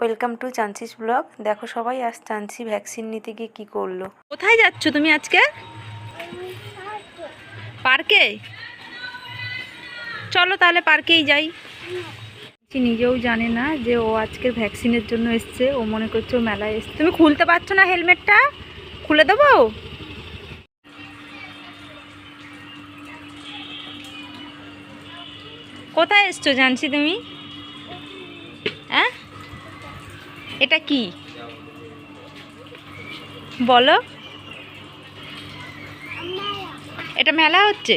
Welcome to চান্সিস blog. দেখো সবাই আজ চান্সি ভ্যাকসিন নিতে গিয়ে কী করল। কোথায় যাচ্ছ তুমি আজকে? পার্কে? চলো তাহলে পার্কেই যাই। নিজেও জানে না যে ও আজকে ভ্যাকসিনের জন্য এসছে। ও মনে করছে ও মেলায় এসছে। তুমি খুলতে পারছ না হেলমেটটা? খুলে দেবো? কোথায় এসছো জানছি তুমি? এটা কি? বলো। এটা মেলা হচ্ছে?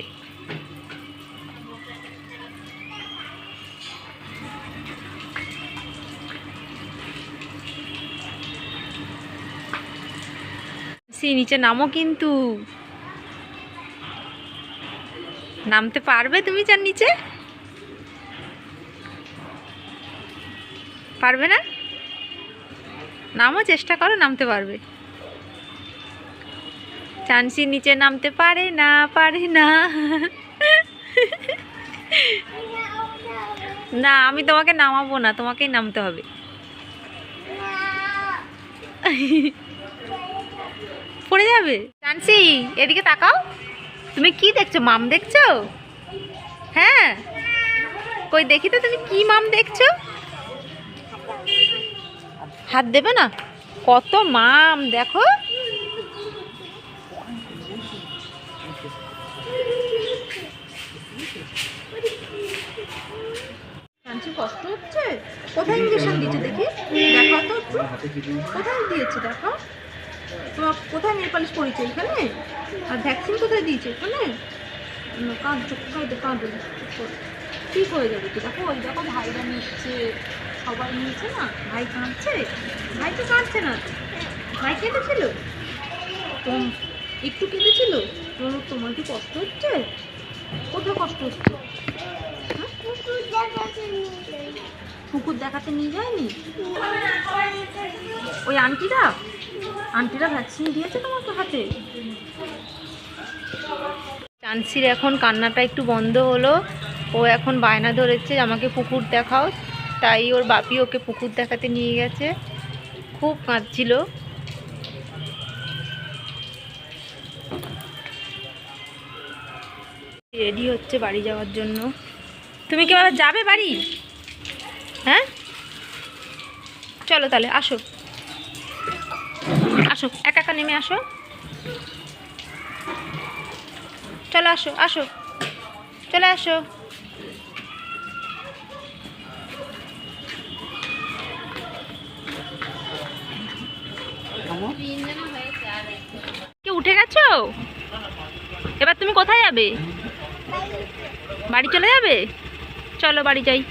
নিচে নামো কিন্তু। নামতে পারবে তুমি চার নিচে? পারবে না? নামও চেষ্টা করো, নামতে পারবে। চান্সি নিচে নামতে পারে না পারে না। না, আমি তোমাকে নামাবো না, তোমাকেই নামতে হবে। পড়ে যাবে। চান্সি, এদিকে তাকাও। তুমি কি দেখছ? মাম দেখছ? হ্যাঁ? কই, দেখি তো তুমি কি মাম দেখছ? হাত দেবে না? কত মাম, দেখো। কষ্ট হচ্ছে? কোথায় ইঞ্জেকশন দিয়েছে দেখি? কোথায় দিয়েছে দেখো তোমার কোথায় এখানে? আর ভ্যাকসিন কোথায় দিয়েছে এখানে? করো। যাবে? দেখো, ওই দেখো ভাইরা নিচ্ছে সবাই নিয়েছে না? ভাই কাঁদছে ভাই তো কাঁদছে না। ভাই কেঁদেছিল? তো একটু কেঁদেছিল? তোমার কি কষ্ট হচ্ছে? কোথায় কষ্ট হচ্ছে? হ্যাঁ? কুকুর দেখাতে নিয়ে যায়নি? ওই আন্টিরা? আন্টিরা ভ্যাকসিন দিয়েছে তোমাকে হাতে? চান্সির এখন কান্নাটা একটু বন্ধ হলো। ও এখন বায়না ধরেছে আমাকে পুকুর দেখাও। তাই ওর বাপি ওকে পুকুর দেখাতে নিয়ে গেছে। খুব কাঁদছিল। রেডি হচ্ছে বাড়ি যাওয়ার জন্য। তুমি কি আবার যাবে বাড়ি? হ্যাঁ? চলো তাহলে, আসো। আসো, একা একা নেমে আসো। চলো, আসো আসো। চলে আসো। কি উঠে গেছো? এবার তুমি কোথায় যাবে? বাড়ি চলে যাবে? চলো বাড়ি যাই।